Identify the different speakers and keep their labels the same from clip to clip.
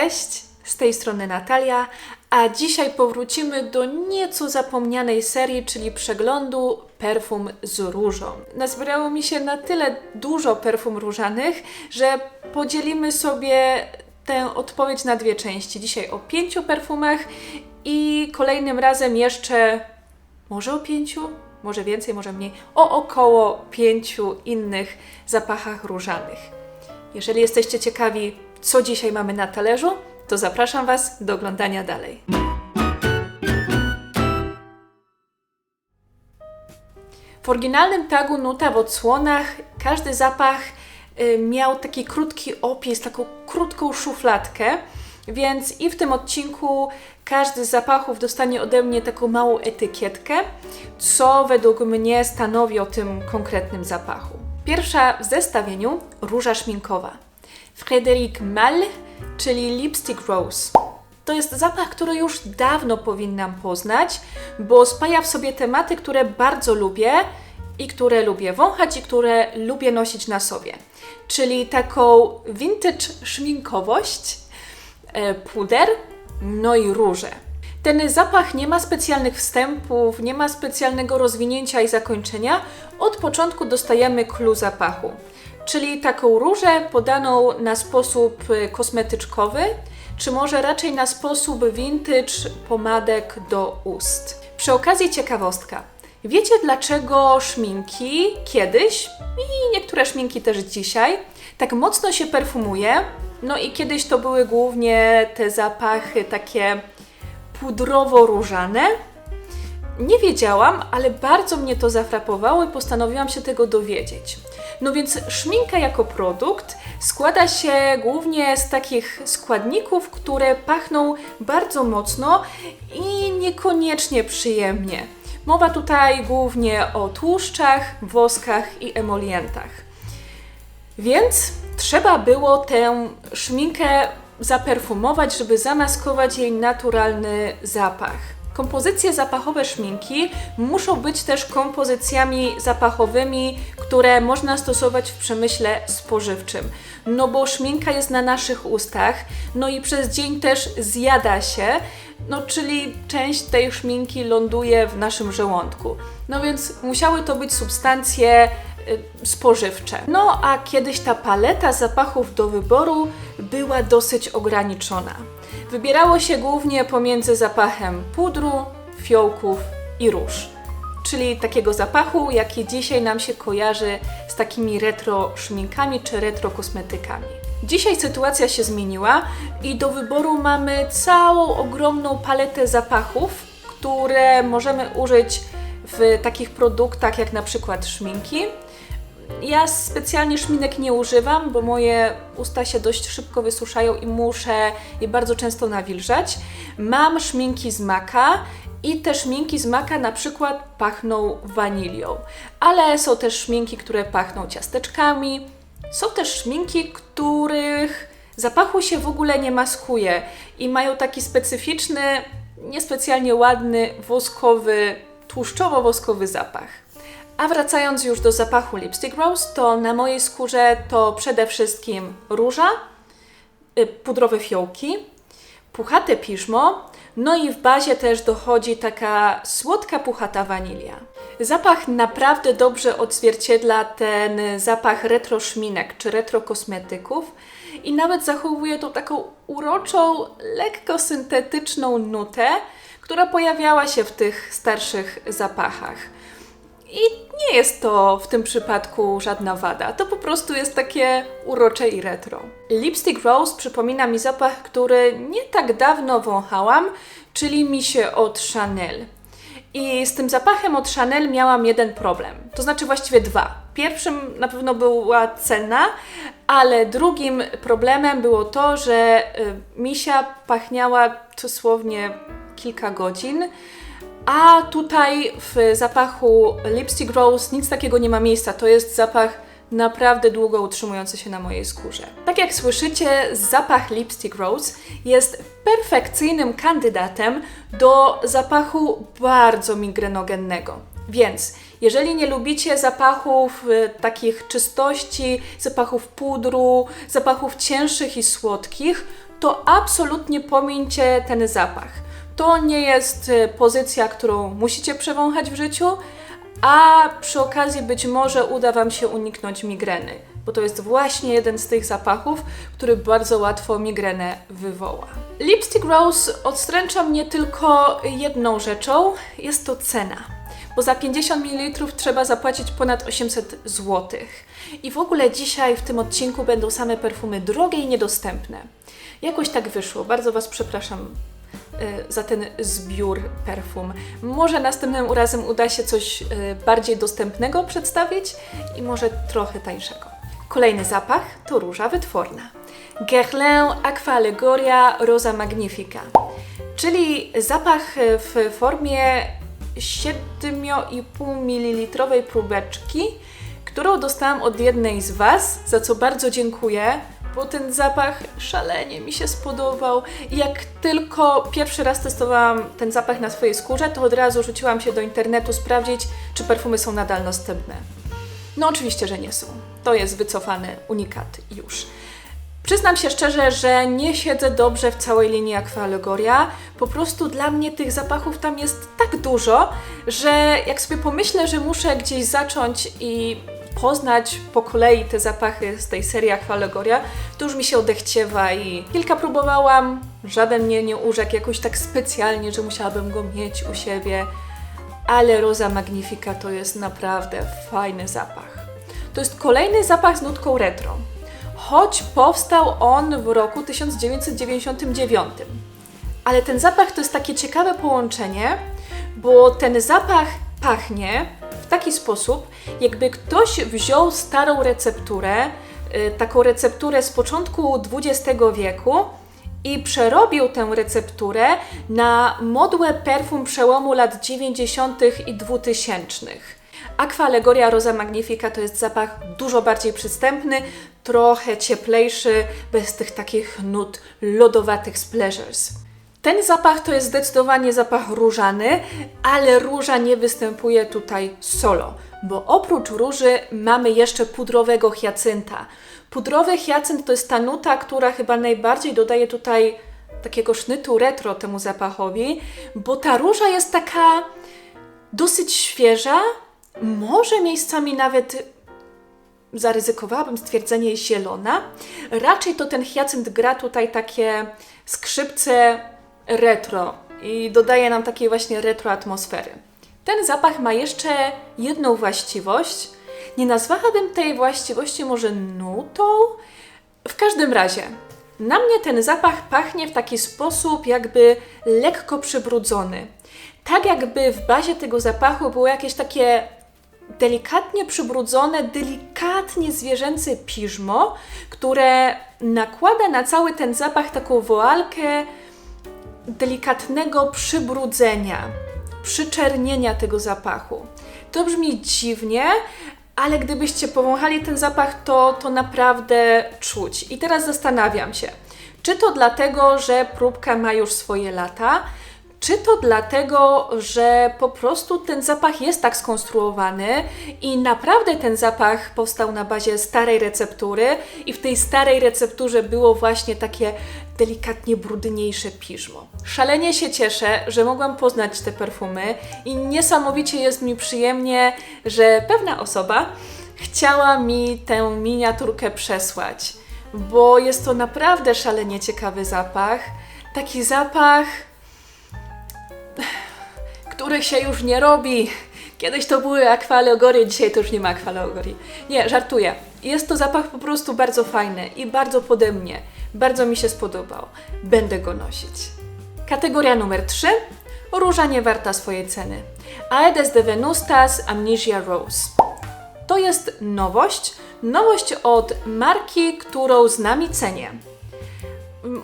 Speaker 1: Cześć, z tej strony Natalia, a dzisiaj powrócimy do nieco zapomnianej serii, czyli przeglądu perfum z różą. Nazbierało mi się na tyle dużo perfum różanych, że podzielimy sobie tę odpowiedź na dwie części. Dzisiaj o pięciu perfumach i kolejnym razem jeszcze może o pięciu, może więcej, może mniej, o około pięciu innych zapachach różanych. Jeżeli jesteście ciekawi, co dzisiaj mamy na talerzu, to zapraszam Was do oglądania dalej. W oryginalnym tagu Nuta w odsłonach każdy zapach y, miał taki krótki opis, taką krótką szufladkę, więc i w tym odcinku każdy z zapachów dostanie ode mnie taką małą etykietkę, co według mnie stanowi o tym konkretnym zapachu. Pierwsza w zestawieniu róża szminkowa. Frédéric Mal, czyli Lipstick Rose. To jest zapach, który już dawno powinnam poznać, bo spaja w sobie tematy, które bardzo lubię i które lubię wąchać i które lubię nosić na sobie. Czyli taką vintage szminkowość, e, puder, no i róże. Ten zapach nie ma specjalnych wstępów, nie ma specjalnego rozwinięcia i zakończenia. Od początku dostajemy clue zapachu czyli taką różę podaną na sposób y, kosmetyczkowy, czy może raczej na sposób vintage pomadek do ust. Przy okazji ciekawostka. Wiecie dlaczego szminki kiedyś i niektóre szminki też dzisiaj tak mocno się perfumuje? No i kiedyś to były głównie te zapachy takie pudrowo-różane. Nie wiedziałam, ale bardzo mnie to zafrapowało i postanowiłam się tego dowiedzieć. No więc szminka jako produkt składa się głównie z takich składników, które pachną bardzo mocno i niekoniecznie przyjemnie. Mowa tutaj głównie o tłuszczach, woskach i emolientach. Więc trzeba było tę szminkę zaperfumować, żeby zamaskować jej naturalny zapach. Kompozycje zapachowe szminki muszą być też kompozycjami zapachowymi, które można stosować w przemyśle spożywczym. No bo szminka jest na naszych ustach, no i przez dzień też zjada się, no czyli część tej szminki ląduje w naszym żołądku. No więc musiały to być substancje y, spożywcze. No a kiedyś ta paleta zapachów do wyboru była dosyć ograniczona. Wybierało się głównie pomiędzy zapachem pudru, fiołków i róż, czyli takiego zapachu, jaki dzisiaj nam się kojarzy z takimi retro szminkami czy retro kosmetykami. Dzisiaj sytuacja się zmieniła i do wyboru mamy całą ogromną paletę zapachów, które możemy użyć w takich produktach jak na przykład szminki, ja specjalnie szminek nie używam, bo moje usta się dość szybko wysuszają i muszę je bardzo często nawilżać. Mam szminki z maka i te szminki z maka na przykład pachną wanilią, ale są też szminki, które pachną ciasteczkami. Są też szminki, których zapachu się w ogóle nie maskuje i mają taki specyficzny, niespecjalnie ładny, woskowy, tłuszczowo-woskowy zapach. A wracając już do zapachu Lipstick Rose, to na mojej skórze to przede wszystkim róża, y, pudrowe fiołki, puchate piżmo, no i w bazie też dochodzi taka słodka, puchata wanilia. Zapach naprawdę dobrze odzwierciedla ten zapach retro szminek czy retro kosmetyków i nawet zachowuje tą taką uroczą, lekko syntetyczną nutę, która pojawiała się w tych starszych zapachach. I nie jest to w tym przypadku żadna wada. To po prostu jest takie urocze i retro. Lipstick Rose przypomina mi zapach, który nie tak dawno wąchałam, czyli mi się od Chanel. I z tym zapachem od Chanel miałam jeden problem, to znaczy właściwie dwa. Pierwszym na pewno była cena, ale drugim problemem było to, że y, misia pachniała dosłownie kilka godzin a tutaj w zapachu Lipstick Rose nic takiego nie ma miejsca. To jest zapach naprawdę długo utrzymujący się na mojej skórze. Tak jak słyszycie, zapach Lipstick Rose jest perfekcyjnym kandydatem do zapachu bardzo migrenogennego. Więc jeżeli nie lubicie zapachów y, takich czystości, zapachów pudru, zapachów cięższych i słodkich, to absolutnie pomieńcie ten zapach. To nie jest e, pozycja, którą musicie przewąchać w życiu, a przy okazji być może uda Wam się uniknąć migreny, bo to jest właśnie jeden z tych zapachów, który bardzo łatwo migrenę wywoła. Lipstick Rose odstręcza mnie tylko jedną rzeczą, jest to cena. Bo za 50 ml trzeba zapłacić ponad 800 zł. I w ogóle dzisiaj w tym odcinku będą same perfumy drogie i niedostępne. Jakoś tak wyszło. Bardzo Was przepraszam y, za ten zbiór perfum. Może następnym razem uda się coś y, bardziej dostępnego przedstawić i może trochę tańszego. Kolejny zapach to róża wytworna. Guerlain Aqua Allegoria Rosa Magnifica, czyli zapach w formie 7,5 ml próbeczki, którą dostałam od jednej z Was, za co bardzo dziękuję, bo ten zapach szalenie mi się spodobał. I jak tylko pierwszy raz testowałam ten zapach na swojej skórze, to od razu rzuciłam się do internetu sprawdzić, czy perfumy są nadal dostępne. No oczywiście, że nie są. To jest wycofany unikat już. Przyznam się szczerze, że nie siedzę dobrze w całej linii Aqua Allegoria. Po prostu dla mnie tych zapachów tam jest tak dużo, że jak sobie pomyślę, że muszę gdzieś zacząć i poznać po kolei te zapachy z tej serii Aqua Allegoria, to już mi się odechciewa i kilka próbowałam, żaden mnie nie urzekł jakoś tak specjalnie, że musiałabym go mieć u siebie, ale Rosa Magnifica to jest naprawdę fajny zapach. To jest kolejny zapach z nutką retro choć powstał on w roku 1999. Ale ten zapach to jest takie ciekawe połączenie, bo ten zapach pachnie taki sposób, jakby ktoś wziął starą recepturę, y, taką recepturę z początku XX wieku i przerobił tę recepturę na modłę perfum przełomu lat 90. i 2000. Aqua Allegoria Rosa Magnifica to jest zapach dużo bardziej przystępny, trochę cieplejszy, bez tych takich nut lodowatych z Pleasures. Ten zapach to jest zdecydowanie zapach różany, ale róża nie występuje tutaj solo, bo oprócz róży mamy jeszcze pudrowego hiacynta. Pudrowy hiacynt to jest ta nuta, która chyba najbardziej dodaje tutaj takiego sznytu retro temu zapachowi, bo ta róża jest taka dosyć świeża, może miejscami nawet zaryzykowałabym stwierdzenie zielona. Raczej to ten hiacynt gra tutaj takie skrzypce retro i dodaje nam takiej właśnie retro atmosfery. Ten zapach ma jeszcze jedną właściwość. Nie nazwałabym tej właściwości może nutą. W każdym razie, na mnie ten zapach pachnie w taki sposób, jakby lekko przybrudzony. Tak jakby w bazie tego zapachu było jakieś takie delikatnie przybrudzone, delikatnie zwierzęce piżmo, które nakłada na cały ten zapach taką woalkę delikatnego przybrudzenia, przyczernienia tego zapachu. To brzmi dziwnie, ale gdybyście powąchali ten zapach, to, to naprawdę czuć. I teraz zastanawiam się, czy to dlatego, że próbka ma już swoje lata, czy to dlatego, że po prostu ten zapach jest tak skonstruowany i naprawdę ten zapach powstał na bazie starej receptury i w tej starej recepturze było właśnie takie delikatnie brudniejsze piżmo. Szalenie się cieszę, że mogłam poznać te perfumy i niesamowicie jest mi przyjemnie, że pewna osoba chciała mi tę miniaturkę przesłać, bo jest to naprawdę szalenie ciekawy zapach. Taki zapach których się już nie robi. Kiedyś to były akwaleogorie, dzisiaj to już nie ma akwaleogorii. Nie, żartuję. Jest to zapach po prostu bardzo fajny i bardzo pode mnie. Bardzo mi się spodobał. Będę go nosić. Kategoria numer 3. Róża nie warta swojej ceny. Aedes de Venustas Amnesia Rose. To jest nowość. Nowość od marki, którą z nami cenię.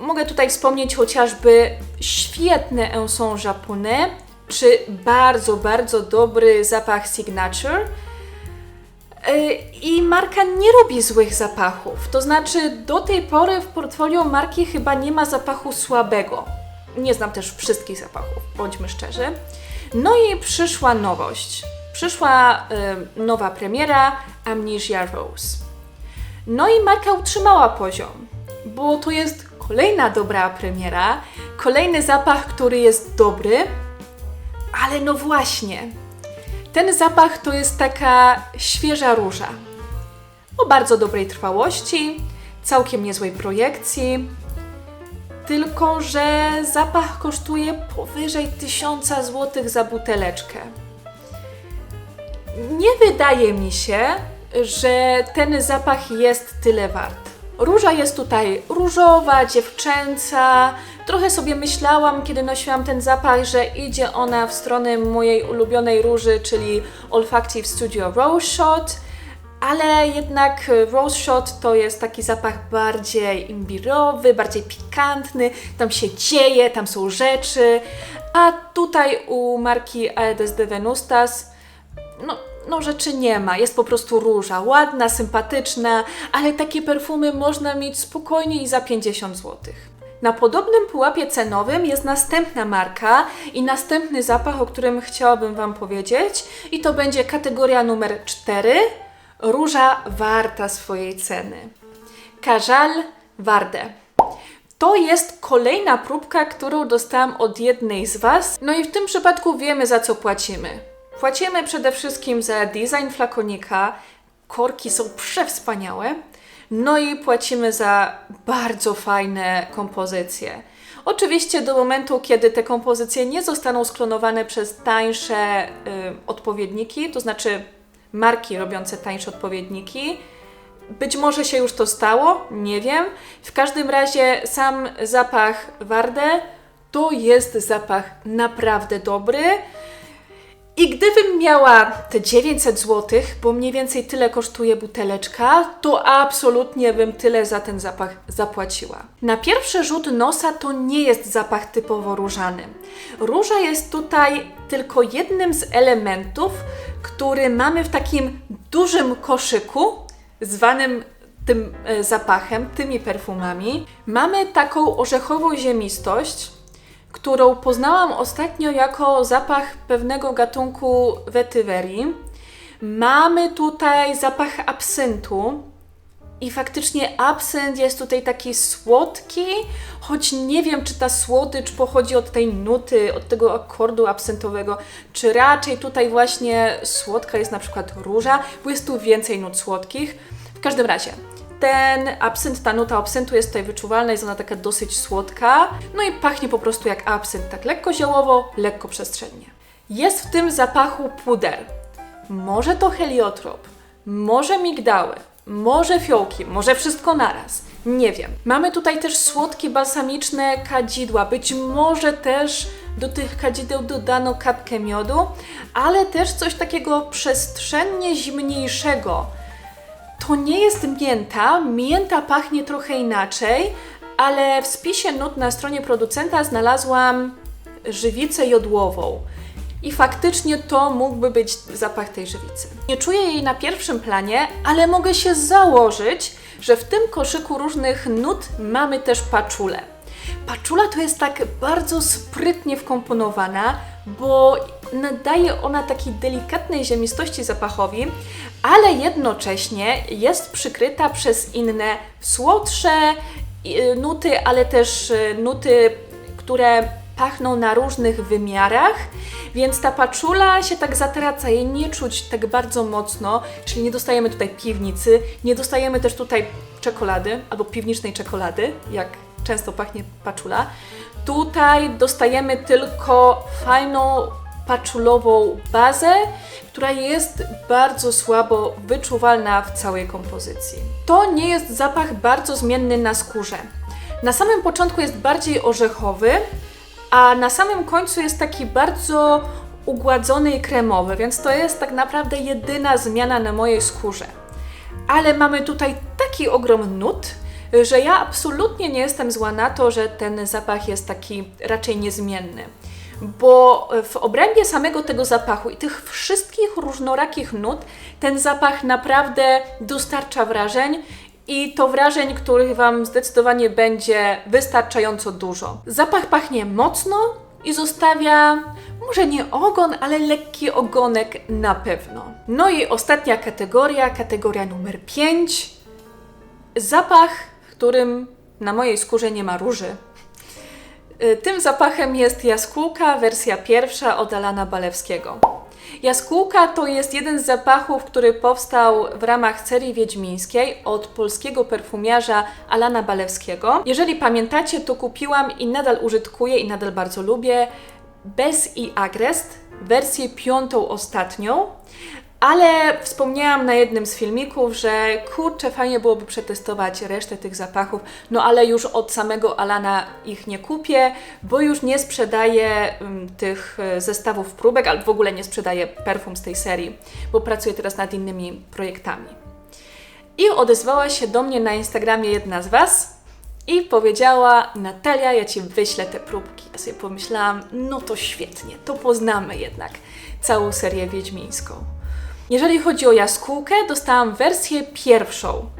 Speaker 1: Mogę tutaj wspomnieć chociażby świetne Enson Japonais, czy bardzo, bardzo dobry zapach Signature. E, I marka nie robi złych zapachów. To znaczy, do tej pory w portfolio marki chyba nie ma zapachu słabego. Nie znam też wszystkich zapachów, bądźmy szczerzy. No i przyszła nowość. Przyszła y, nowa premiera Amnesia Rose. No i marka utrzymała poziom, bo to jest kolejna dobra premiera, kolejny zapach, który jest dobry, ale no właśnie, ten zapach to jest taka świeża róża o bardzo dobrej trwałości, całkiem niezłej projekcji. Tylko, że zapach kosztuje powyżej 1000 zł za buteleczkę. Nie wydaje mi się, że ten zapach jest tyle wart. Róża jest tutaj różowa, dziewczęca. Trochę sobie myślałam, kiedy nosiłam ten zapach, że idzie ona w stronę mojej ulubionej róży, czyli Olfactive Studio Rose Shot. Ale jednak Rose Shot to jest taki zapach bardziej imbirowy, bardziej pikantny, tam się dzieje, tam są rzeczy, a tutaj u marki Aedes de Venustas no, no rzeczy nie ma, jest po prostu róża, ładna, sympatyczna, ale takie perfumy można mieć spokojnie i za 50 zł. Na podobnym pułapie cenowym jest następna marka i następny zapach, o którym chciałabym Wam powiedzieć, i to będzie kategoria numer 4 Róża warta swojej ceny. Kajal Warde. To jest kolejna próbka, którą dostałam od jednej z Was. No i w tym przypadku wiemy za co płacimy. Płacimy przede wszystkim za design flakonika. Korki są przewspaniałe. No i płacimy za bardzo fajne kompozycje. Oczywiście do momentu, kiedy te kompozycje nie zostaną sklonowane przez tańsze y, odpowiedniki, to znaczy marki robiące tańsze odpowiedniki. Być może się już to stało, nie wiem. W każdym razie sam zapach Warde to jest zapach naprawdę dobry. I gdybym miała te 900 zł, bo mniej więcej tyle kosztuje buteleczka, to absolutnie bym tyle za ten zapach zapłaciła. Na pierwszy rzut nosa to nie jest zapach typowo różany. Róża jest tutaj tylko jednym z elementów, który mamy w takim dużym koszyku, zwanym tym e, zapachem, tymi perfumami. Mamy taką orzechową ziemistość, którą poznałam ostatnio jako zapach pewnego gatunku wetywerii. Mamy tutaj zapach absyntu, i faktycznie absynt jest tutaj taki słodki, choć nie wiem, czy ta słodycz pochodzi od tej nuty, od tego akordu absyntowego, czy raczej tutaj właśnie słodka jest na przykład róża, bo jest tu więcej nut słodkich. W każdym razie, ten absynt, ta nuta absyntu jest tutaj wyczuwalna, jest ona taka dosyć słodka, no i pachnie po prostu jak absynt, tak lekko ziołowo, lekko przestrzennie. Jest w tym zapachu puder. Może to heliotrop, może migdały, może fiołki, może wszystko naraz. Nie wiem. Mamy tutaj też słodkie balsamiczne kadzidła. Być może też do tych kadzideł dodano kapkę miodu, ale też coś takiego przestrzennie zimniejszego. To nie jest mięta. Mięta pachnie trochę inaczej, ale w spisie nut na stronie producenta znalazłam żywicę jodłową. I faktycznie to mógłby być zapach tej żywicy. Nie czuję jej na pierwszym planie, ale mogę się założyć, że w tym koszyku różnych nut mamy też paczulę. Paczula to jest tak bardzo sprytnie wkomponowana, bo nadaje ona takiej delikatnej ziemistości zapachowi, ale jednocześnie jest przykryta przez inne słodsze y, nuty, ale też y, nuty, które pachną na różnych wymiarach, więc ta paczula się tak zatraca, jej nie czuć tak bardzo mocno, czyli nie dostajemy tutaj piwnicy, nie dostajemy też tutaj czekolady albo piwnicznej czekolady, jak często pachnie paczula. Tutaj dostajemy tylko fajną paczulową bazę, która jest bardzo słabo wyczuwalna w całej kompozycji. To nie jest zapach bardzo zmienny na skórze. Na samym początku jest bardziej orzechowy, a na samym końcu jest taki bardzo ugładzony i kremowy, więc to jest tak naprawdę jedyna zmiana na mojej skórze. Ale mamy tutaj taki ogrom nut, że ja absolutnie nie jestem zła na to, że ten zapach jest taki raczej niezmienny. Bo w obrębie samego tego zapachu i tych wszystkich różnorakich nut, ten zapach naprawdę dostarcza wrażeń i to wrażeń, których Wam zdecydowanie będzie wystarczająco dużo. Zapach pachnie mocno i zostawia może nie ogon, ale lekki ogonek na pewno. No i ostatnia kategoria, kategoria numer 5. Zapach, którym na mojej skórze nie ma róży. Y, Tym zapachem jest jaskółka, wersja pierwsza od Alana Balewskiego. Jaskółka to jest jeden z zapachów, który powstał w ramach serii wiedźmińskiej od polskiego perfumiarza Alana Balewskiego. Jeżeli pamiętacie, to kupiłam i nadal użytkuję i nadal bardzo lubię Bez i Agrest, wersję piątą ostatnią. Ale wspomniałam na jednym z filmików, że kurczę, fajnie byłoby przetestować resztę tych zapachów, no ale już od samego Alana ich nie kupię, bo już nie sprzedaje um, tych e, zestawów próbek, albo w ogóle nie sprzedaje perfum z tej serii, bo pracuję teraz nad innymi projektami. I odezwała się do mnie na Instagramie jedna z Was i powiedziała: Natalia, ja ci wyślę te próbki. Ja sobie pomyślałam: no to świetnie, to poznamy jednak całą serię wiedźmińską. Jeżeli chodzi o jaskółkę, dostałam wersję pierwszą.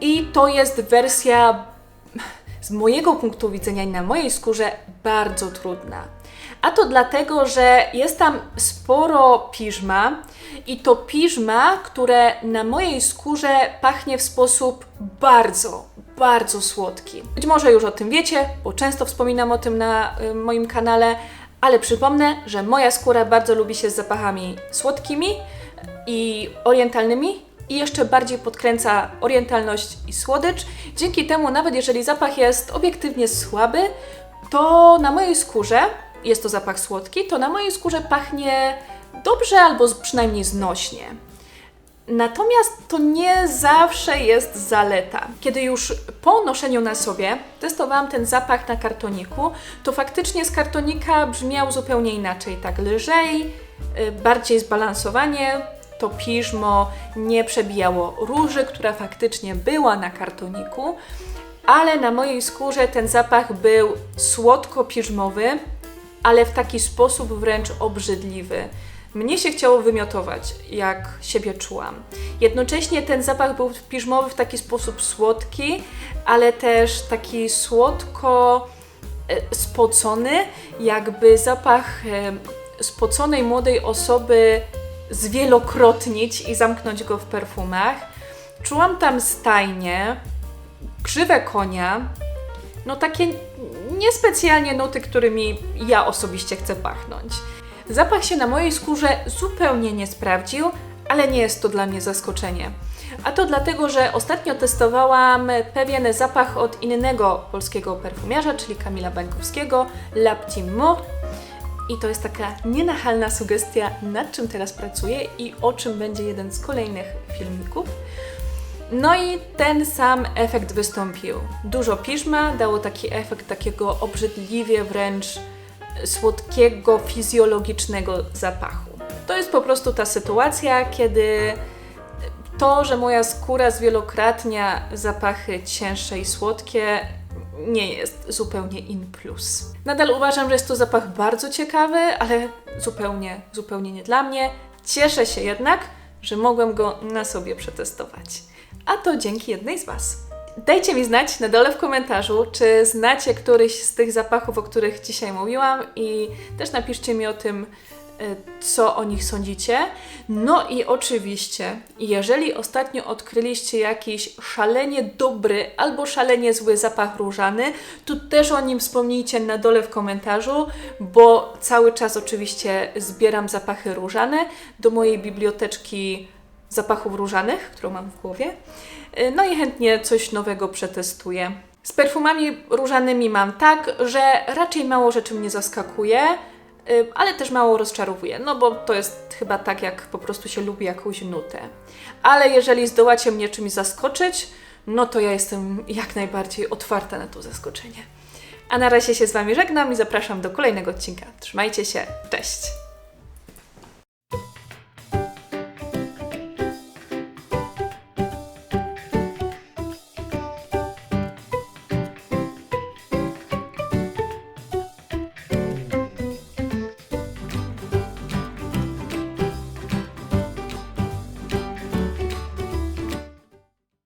Speaker 1: I to jest wersja z mojego punktu widzenia i na mojej skórze bardzo trudna. A to dlatego, że jest tam sporo piżma i to piżma, które na mojej skórze pachnie w sposób bardzo, bardzo słodki. Być może już o tym wiecie, bo często wspominam o tym na y, moim kanale, ale przypomnę, że moja skóra bardzo lubi się z zapachami słodkimi i orientalnymi i jeszcze bardziej podkręca orientalność i słodycz. Dzięki temu, nawet jeżeli zapach jest obiektywnie słaby, to na mojej skórze, jest to zapach słodki, to na mojej skórze pachnie dobrze albo przynajmniej znośnie. Natomiast to nie zawsze jest zaleta. Kiedy już po noszeniu na sobie testowałam ten zapach na kartoniku, to faktycznie z kartonika brzmiał zupełnie inaczej, tak lżej, y, bardziej zbalansowanie. To piżmo nie przebijało róży, która faktycznie była na kartoniku, ale na mojej skórze ten zapach był słodko-piżmowy, ale w taki sposób wręcz obrzydliwy. Mnie się chciało wymiotować, jak siebie czułam. Jednocześnie ten zapach był piżmowy w taki sposób słodki, ale też taki słodko e, spocony, jakby zapach e, spoconej młodej osoby zwielokrotnić i zamknąć go w perfumach. Czułam tam stajnie, krzywę konia, no takie niespecjalnie nuty, którymi ja osobiście chcę pachnąć. Zapach się na mojej skórze zupełnie nie sprawdził, ale nie jest to dla mnie zaskoczenie. A to dlatego, że ostatnio testowałam pewien zapach od innego polskiego perfumiarza, czyli Kamila Bańkowskiego, La Petite Mort. I to jest taka nienachalna sugestia, nad czym teraz pracuję i o czym będzie jeden z kolejnych filmików. No i ten sam efekt wystąpił. Dużo piżma dało taki efekt takiego obrzydliwie wręcz słodkiego, fizjologicznego zapachu. To jest po prostu ta sytuacja, kiedy to, że moja skóra zwielokrotnia zapachy cięższe i słodkie, nie jest zupełnie in plus. Nadal uważam, że jest to zapach bardzo ciekawy, ale zupełnie, zupełnie nie dla mnie. Cieszę się jednak, że mogłem go na sobie przetestować. A to dzięki jednej z Was. Dajcie mi znać na dole w komentarzu, czy znacie któryś z tych zapachów, o których dzisiaj mówiłam i też napiszcie mi o tym, co o nich sądzicie. No i oczywiście, jeżeli ostatnio odkryliście jakiś szalenie dobry albo szalenie zły zapach różany, to też o nim wspomnijcie na dole w komentarzu, bo cały czas oczywiście zbieram zapachy różane do mojej biblioteczki zapachów różanych, którą mam w głowie. Y, No i chętnie coś nowego przetestuję. Z perfumami różanymi mam tak, że raczej mało rzeczy mnie zaskakuje, y, ale też mało rozczarowuje, no bo to jest chyba tak, jak po prostu się lubi jakąś nutę. Ale jeżeli zdołacie mnie czymś zaskoczyć, no to ja jestem jak najbardziej otwarta na to zaskoczenie. A na razie się z Wami żegnam i zapraszam do kolejnego odcinka. Trzymajcie się, cześć!